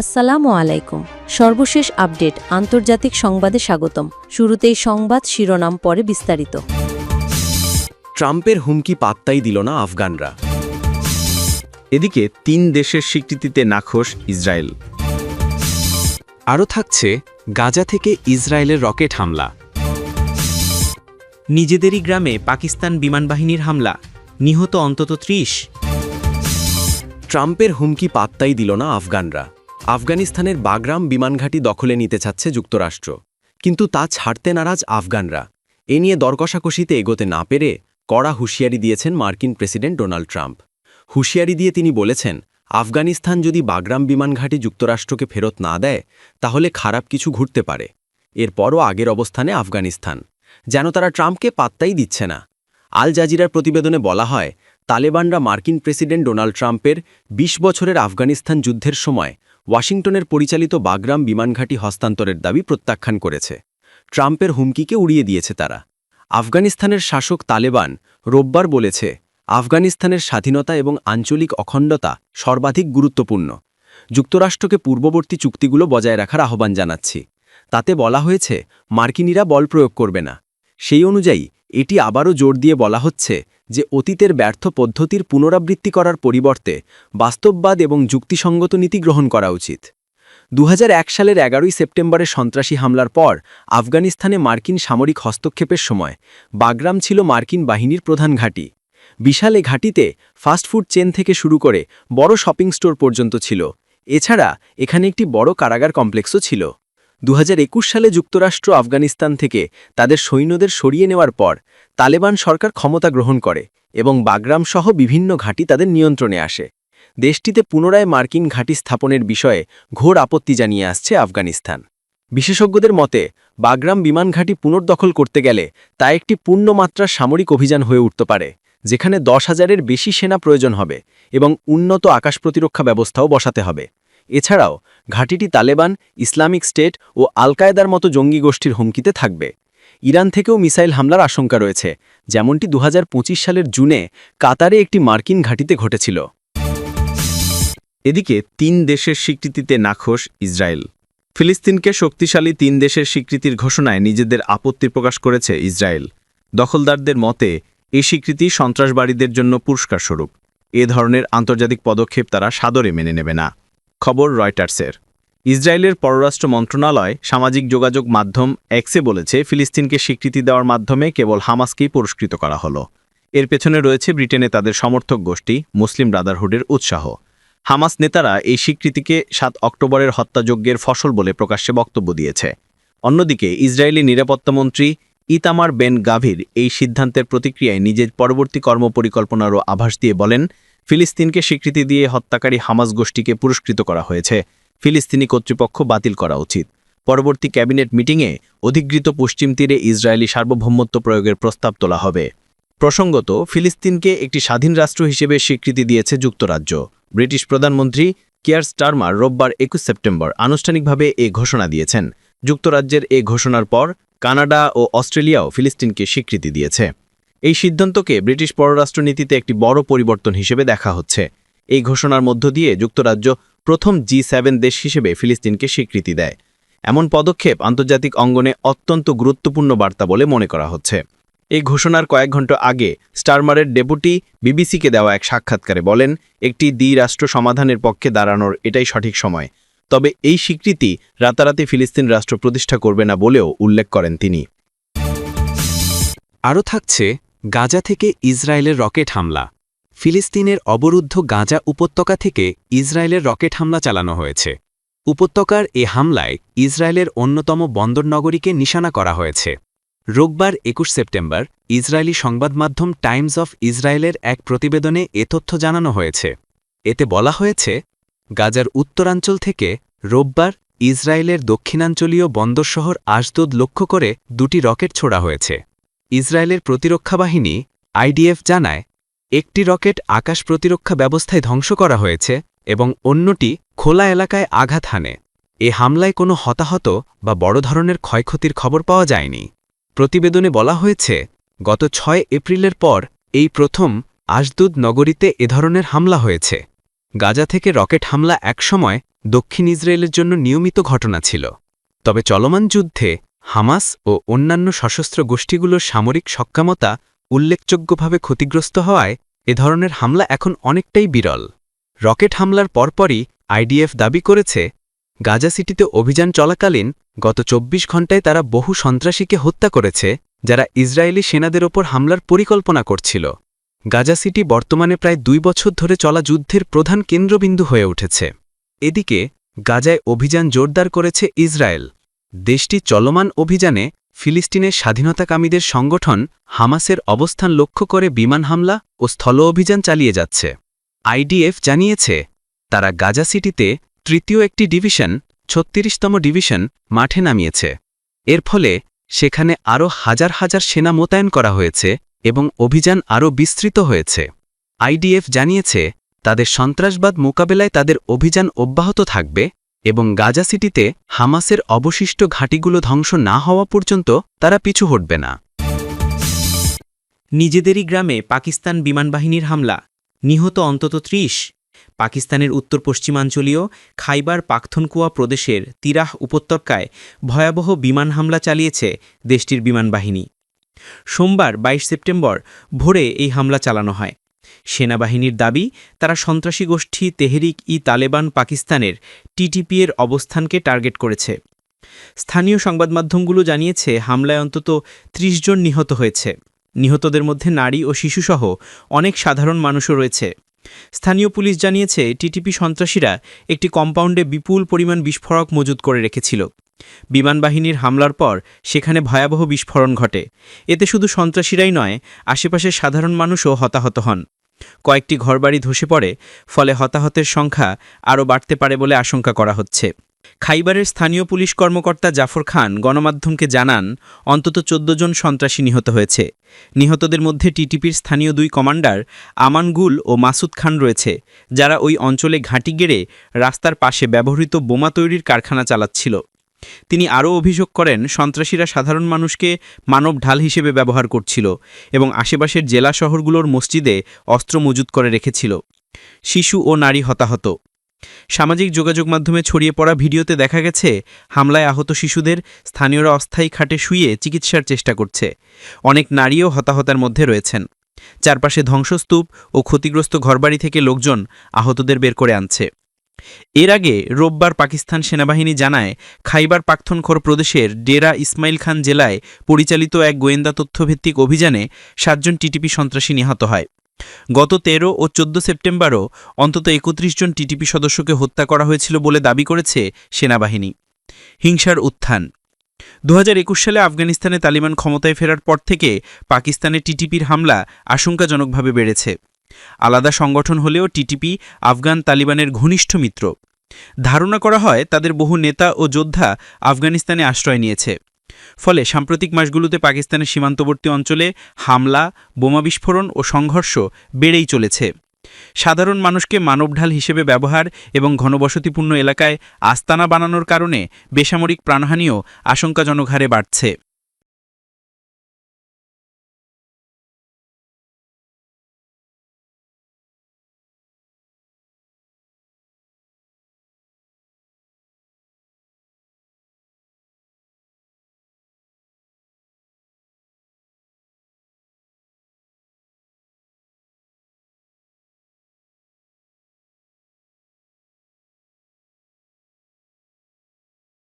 আসসালামু আলাইকুম। সর্বশেষ আপডেট, আন্তর্জাতিক সংবাদে স্বাগতম। শুরুতেই সংবাদ শিরোনাম, পরে বিস্তারিত। ট্রাম্পের হুমকি পাত্তাই দিল না আফগানরা। এদিকে তিন দেশের স্বীকৃতিতে নাখোশ ইসরায়েল। আরও থাকছে, গাজা থেকে ইসরায়েলের রকেট হামলা। নিজেদেরই গ্রামে পাকিস্তান বিমানবাহিনীর হামলা, নিহত অন্তত ত্রিশ। ট্রাম্পের হুমকি পাত্তাই দিল না আফগানরা। আফগানিস্তানের বাগরাম বিমানঘাটি দখলে নিতে চাচ্ছে যুক্তরাষ্ট্র। কিন্তু তা ছাড়তে নারাজ আফগানরা। এ নিয়ে দরকষাকষিতে এগোতে না পেরে কড়া হুঁশিয়ারি দিয়েছেন মার্কিন প্রেসিডেন্ট ডোনাল্ড ট্রাম্প। হুঁশিয়ারি দিয়ে তিনি বলেছেন, আফগানিস্তান যদি বাগরাম বিমানঘাটি যুক্তরাষ্ট্রকে ফেরত না দেয়, তাহলে খারাপ কিছু ঘুরতে পারে। এরপরও আগের অবস্থানে আফগানিস্তান। যেন তারা ট্রাম্পকে পাত্তাই দিচ্ছে না। আল জাজিরার প্রতিবেদনে বলা হয়, তালেবানরা মার্কিন প্রেসিডেন্ট ডোনাল্ড ট্রাম্পের ২০ বছরের আফগানিস্তান যুদ্ধের সময় ওয়াশিংটনের পরিচালিত বাগরাম বিমানঘাঁটি হস্তান্তরের দাবি প্রত্যাখ্যান করেছে। ট্রাম্পের হুমকিকে উড়িয়ে দিয়েছে তারা। আফগানিস্তানের শাসক তালেবান রোববার বলেছে, আফগানিস্তানের স্বাধীনতা এবং আঞ্চলিক অখণ্ডতা সর্বাধিক গুরুত্বপূর্ণ। যুক্তরাষ্ট্রকে পূর্ববর্তী চুক্তিগুলো বজায় রাখার আহ্বান জানাচ্ছি। তাতে বলা হয়েছে, মার্কিনীরা বল প্রয়োগ করবে না। সেই অনুযায়ী এটি আবারও জোর দিয়ে বলা হচ্ছে যে অতীতের ব্যর্থ পদ্ধতির পুনরাবৃত্তি করার পরিবর্তে বাস্তববাদ এবং যুক্তিসঙ্গত নীতি গ্রহণ করা উচিত। দু হাজার এক সালের এগারোই সেপ্টেম্বরের সন্ত্রাসী হামলার পর আফগানিস্তানে মার্কিন সামরিক হস্তক্ষেপের সময় বাগরাম ছিল মার্কিন বাহিনীর প্রধান ঘাঁটি। বিশাল এ ঘাঁটিতে ফাস্টফুড চেন থেকে শুরু করে বড় শপিং স্টোর পর্যন্ত ছিল। এছাড়া এখানে একটি বড় কারাগার কমপ্লেক্সও ছিল। দু হাজার একুশ সালে যুক্তরাষ্ট্র আফগানিস্তান থেকে তাদের সৈন্যদের সরিয়ে নেওয়ার পর তালেবান সরকার ক্ষমতা গ্রহণ করে এবং বাগরাম সহ বিভিন্ন ঘাঁটি তাদের নিয়ন্ত্রণে আসে। দেশটিতে পুনরায় মার্কিন ঘাঁটি স্থাপনের বিষয়ে ঘোর আপত্তি জানিয়ে আসছে আফগানিস্তান। বিশেষজ্ঞদের মতে, বাগরাম বিমান ঘাঁটি পুনর্দখল করতে গেলে তা একটি পূর্ণমাত্রার সামরিক অভিযান হয়ে উঠতে পারে, যেখানে দশ হাজারের বেশি সেনা প্রয়োজন হবে এবং উন্নত আকাশ প্রতিরক্ষা ব্যবস্থাও বসাতে হবে। এছাড়াও, ঘাঁটিটি তালেবান, ইসলামিক স্টেট ও আল কায়দার মতো জঙ্গি গোষ্ঠীর হুমকিতে থাকবে। ইরান থেকেও মিসাইল হামলার আশঙ্কা রয়েছে, যেমনটি দু হাজার পঁচিশ সালের জুনে কাতারে একটি মার্কিন ঘাঁটিতে ঘটেছিল। এদিকে, তিন দেশের স্বীকৃতিতে নাখোশ ইসরায়েল। ফিলিস্তিনকে শক্তিশালী তিন দেশের স্বীকৃতির ঘোষণায় নিজেদের আপত্তি প্রকাশ করেছে ইসরায়েল। দখলদারদের মতে এই স্বীকৃতি সন্ত্রাসবাদীদের জন্য পুরস্কারস্বরূপ। এ ধরনের আন্তর্জাতিক পদক্ষেপ তারা সাদরে মেনে নেবে না। খবর রয়টার্সের। ইসরায়েলের পররাষ্ট্র মন্ত্রণালয় সামাজিক যোগাযোগ মাধ্যম এক্সে বলেছে, ফিলিস্তিনকে স্বীকৃতি দেওয়ার মাধ্যমে কেবল হামাসকেই পুরস্কৃত করা হলো। এর পেছনে রয়েছে ব্রিটেনে তাদের সমর্থক গোষ্ঠী, মুসলিম ব্রাদারহুডের উৎসাহ। হামাস নেতারা এই স্বীকৃতিকে সাত অক্টোবরের হত্যাযজ্ঞের ফসল বলে প্রকাশ্যে বক্তব্য দিয়েছে। অন্যদিকে, ইসরায়েলি নিরাপত্তামন্ত্রী ইতামার বেন গাভির এই সিদ্ধান্তের প্রতিক্রিয়ায় নিজের পরবর্তী কর্মপরিকল্পনারও আভাস দিয়ে বলেন ফিলিস্তিনকে স্বীকৃতি দিয়ে হত্যাকারী হামাস গোষ্ঠীকে পুরস্কৃত করা হয়েছে। ফিলিস্তিনি কর্তৃপক্ষ বাতিল করা উচিত। পরবর্তী ক্যাবিনেট মিটিংয়ে অধিকৃত পশ্চিম তীরে ইসরায়েলি সার্বভৌমত্ব প্রয়োগের প্রস্তাব তোলা হবে। প্রসঙ্গত, ফিলিস্তিনকে একটি স্বাধীন রাষ্ট্র হিসেবে স্বীকৃতি দিয়েছে যুক্তরাজ্য। ব্রিটিশ প্রধানমন্ত্রী কিয়ার স্টারমার রোববার একুশ সেপ্টেম্বর আনুষ্ঠানিকভাবে এ ঘোষণা দিয়েছেন। যুক্তরাজ্যের এ ঘোষণার পর কানাডা ও অস্ট্রেলিয়াও ফিলিস্তিনকে স্বীকৃতি দিয়েছে। এই সিদ্ধান্তকে ব্রিটিশ পররাষ্ট্রনীতিতে একটি বড় পরিবর্তন হিসেবে দেখা হচ্ছে। এই ঘোষণার মধ্য দিয়ে যুক্তরাজ্য প্রথম জি সেভেন দেশ হিসেবে ফিলিস্তিনকে স্বীকৃতি দেয়। এমন পদক্ষেপ আন্তর্জাতিক অঙ্গনে অত্যন্ত গুরুত্বপূর্ণ বার্তা বলে মনে করা হচ্ছে। এই ঘোষণার কয়েক ঘণ্টা আগে স্টারমারের ডেপুটি বিবিসিকে দেওয়া এক সাক্ষাৎকারে বলেন, একটি দ্বিরাষ্ট্র সমাধানের পক্ষে দাঁড়ানোর এটাই সঠিক সময়। তবে এই স্বীকৃতি রাতারাতি ফিলিস্তিন রাষ্ট্র প্রতিষ্ঠা করবে না বলেও উল্লেখ করেন তিনি। আরও থাকছে গাজা থেকে ইসরায়েলের রকেট হামলা। ফিলিস্তিনের অবরুদ্ধ গাজা উপত্যকা থেকে ইসরায়েলের রকেট হামলা চালানো হয়েছে। উপত্যকার এ হামলায় ইসরায়েলের অন্যতম বন্দর নগরীকে নিশানা করা হয়েছে। রোববার একুশ সেপ্টেম্বর, ইসরায়েলি সংবাদমাধ্যম টাইমস অফ ইসরায়েলের এক প্রতিবেদনে এ তথ্য জানানো হয়েছে। এতে বলা হয়েছে, গাজার উত্তরাঞ্চল থেকে রোববার ইসরায়েলের দক্ষিণাঞ্চলীয় বন্দর শহর আশদোদ লক্ষ্য করে দুটি রকেট ছোড়া হয়েছে। ইসরায়েলের প্রতিরক্ষা বাহিনী, আইডিএফ জানায়, একটি রকেট আকাশ প্রতিরক্ষা ব্যবস্থায় ধ্বংস করা হয়েছে এবং অন্যটি খোলা এলাকায় আঘাত হানে। এ হামলায় কোনো হতাহত বা বড় ধরনের ক্ষয়ক্ষতির খবর পাওয়া যায়নি। প্রতিবেদনে বলা হয়েছে, গত ছয় এপ্রিলের পর এই প্রথম আশদুদ নগরীতে এ ধরনের হামলা হয়েছে। গাজা থেকে রকেট হামলা একসময় দক্ষিণ ইসরায়েলের জন্য নিয়মিত ঘটনা ছিল। তবে চলমান যুদ্ধে হামাস ও অন্যান্য সশস্ত্র গোষ্ঠীগুলোর সামরিক সক্ষমতা উল্লেখযোগ্যভাবে ক্ষতিগ্রস্ত হওয়ায় এ ধরনের হামলা এখন অনেকটাই বিরল। রকেট হামলার পরপরই আইডিএফ দাবি করেছে, গাজা সিটিতে অভিযান চলাকালীন গত ২৪ ঘণ্টায় তারা বহু সন্ত্রাসীকে হত্যা করেছে, যারা ইসরায়েলি সেনাদের ওপর হামলার পরিকল্পনা করছিল। গাজা সিটি বর্তমানে প্রায় দুই বছর ধরে চলা যুদ্ধের প্রধান কেন্দ্রবিন্দু হয়ে উঠেছে। এদিকে গাজায় অভিযান জোরদার করেছে ইসরায়েল। দেশটি চলমান অভিযানে ফিলিস্তিনের স্বাধীনতাকামীদের সংগঠন হামাসের অবস্থান লক্ষ্য করে বিমান হামলা ও স্থল অভিযান চালিয়ে যাচ্ছে। আইডিএফ জানিয়েছে, তারা গাজা সিটিতে তৃতীয় একটি ডিভিশন, ছত্রিশতম ডিভিশন, মাঠে নামিয়েছে। এর ফলে সেখানে আরও হাজার হাজার সেনা মোতায়েন করা হয়েছে এবং অভিযান আরও বিস্তৃত হয়েছে। আইডিএফ জানিয়েছে, তাদের সন্ত্রাসবাদ মোকাবেলায় তাদের অভিযান অব্যাহত থাকবে এবং গাজা সিটিতে হামাসের অবশিষ্ট ঘাঁটিগুলো ধ্বংস না হওয়া পর্যন্ত তারা পিছু হটবে না। নিজেদেরই গ্রামে পাকিস্তান বিমানবাহিনীর হামলা। নিহত অন্তত ত্রিশ। পাকিস্তানের উত্তর পশ্চিমাঞ্চলীয় খাইবার পাখথনকুয়া প্রদেশের তিরাহ উপত্যকায় ভয়াবহ বিমান হামলা চালিয়েছে দেশটির বিমানবাহিনী সোমবার ২২ সেপ্টেম্বর ভোরে এই হামলা চালানো হয়। সেনাবাহিনীর দাবি, তারা সন্ত্রাসী গোষ্ঠী তেহরিক ই তালেবান পাকিস্তানের টিটিপি এর অবস্থানকে টার্গেট করেছে। স্থানীয় সংবাদমাধ্যমগুলো জানিয়েছে, হামলায় অন্তত ৩০ জন নিহত হয়েছে। নিহতদের মধ্যে নারী ও শিশুসহ অনেক সাধারণ মানুষও রয়েছে। স্থানীয় পুলিশ জানিয়েছে টিটিপি সন্ত্রাসীরা একটি কম্পাউন্ডে বিপুল পরিমাণ বিস্ফোরক মজুত করে রেখেছিল। বিমানবাহিনীর হামলার পর সেখানে ভয়াবহ বিস্ফোরণ ঘটে। এতে শুধু সন্ত্রাসীরাই নয়, আশেপাশের সাধারণ মানুষও হতাহত হন। কয়েকটি ঘরবাড়ি ধসে পড়ে, ফলে হতাহতের সংখ্যা আরও বাড়তে পারে বলে আশঙ্কা করা হচ্ছে। খাইবারের স্থানীয় পুলিশ কর্মকর্তা জাফর খান গণমাধ্যমকে জানান, অন্তত চোদ্দ জন সন্ত্রাসী নিহত হয়েছে। নিহতদের মধ্যে টিটিপির স্থানীয় দুই কমান্ডার আমান গুল ও মাসুদ খান রয়েছে, যারা ওই অঞ্চলে ঘাঁটি গেড়ে রাস্তার পাশে ব্যবহৃত বোমা তৈরির কারখানা চালাচ্ছিল। তিনি আরও অভিযোগ করেন, সন্ত্রাসীরা সাধারণ মানুষকে মানব ঢাল হিসেবে ব্যবহার করছিল এবং আশেপাশের জেলা শহরগুলোর মসজিদে অস্ত্র মজুত করে রেখেছিল। শিশু ও নারী হতাহত। সামাজিক যোগাযোগ মাধ্যমে ছড়িয়ে পড়া ভিডিওতে দেখা গেছে, হামলায় আহত শিশুদের স্থানীয়রা অস্থায়ী খাটে শুয়ে চিকিৎসার চেষ্টা করছে। অনেক নারীও হতাহতার মধ্যে রয়েছেন। চারপাশে ধ্বংসস্তূপ ও ক্ষতিগ্রস্ত ঘরবাড়ি থেকে লোকজন আহতদের বের করে আনছে। এর আগে রোববার পাকিস্তান সেনাবাহিনী জানায়, খাইবার পাখথনখোর প্রদেশের ডেরা ইসমাইল খান জেলায় পরিচালিত এক গোয়েন্দা তথ্যভিত্তিক অভিযানে সাতজন টিটিপি সন্ত্রাসী নিহত হয়। গত তেরো ও চোদ্দ সেপ্টেম্বরও অন্তত একত্রিশ জন টিটিপি সদস্যকে হত্যা করা হয়েছিল বলে দাবি করেছে সেনাবাহিনী। হিংসার উত্থান। দু হাজার একুশ সালে আফগানিস্তানে তালিবান ক্ষমতায় ফেরার পর থেকে পাকিস্তানে টিটিপির হামলা আশঙ্কাজনকভাবে বেড়েছে। আলাদা সংগঠন হলেও টিটিপি, আফগান তালিবানের ঘনিষ্ঠ মিত্র। ধারণা করা হয় তাদের বহু নেতা ও যোদ্ধা আফগানিস্তানে আশ্রয় নিয়েছে। ফলে সাম্প্রতিক মাসগুলোতে পাকিস্তানের সীমান্তবর্তী অঞ্চলে হামলা, বোমা বিস্ফোরণ ও সংঘর্ষ বেড়েই চলেছে। সাধারণ মানুষকে মানবঢাল হিসেবে ব্যবহার এবং ঘনবসতিপূর্ণ এলাকায় আস্তানা বানানোর কারণে বেসামরিক প্রাণহানিও আশঙ্কাজনক হারে বাড়ছে।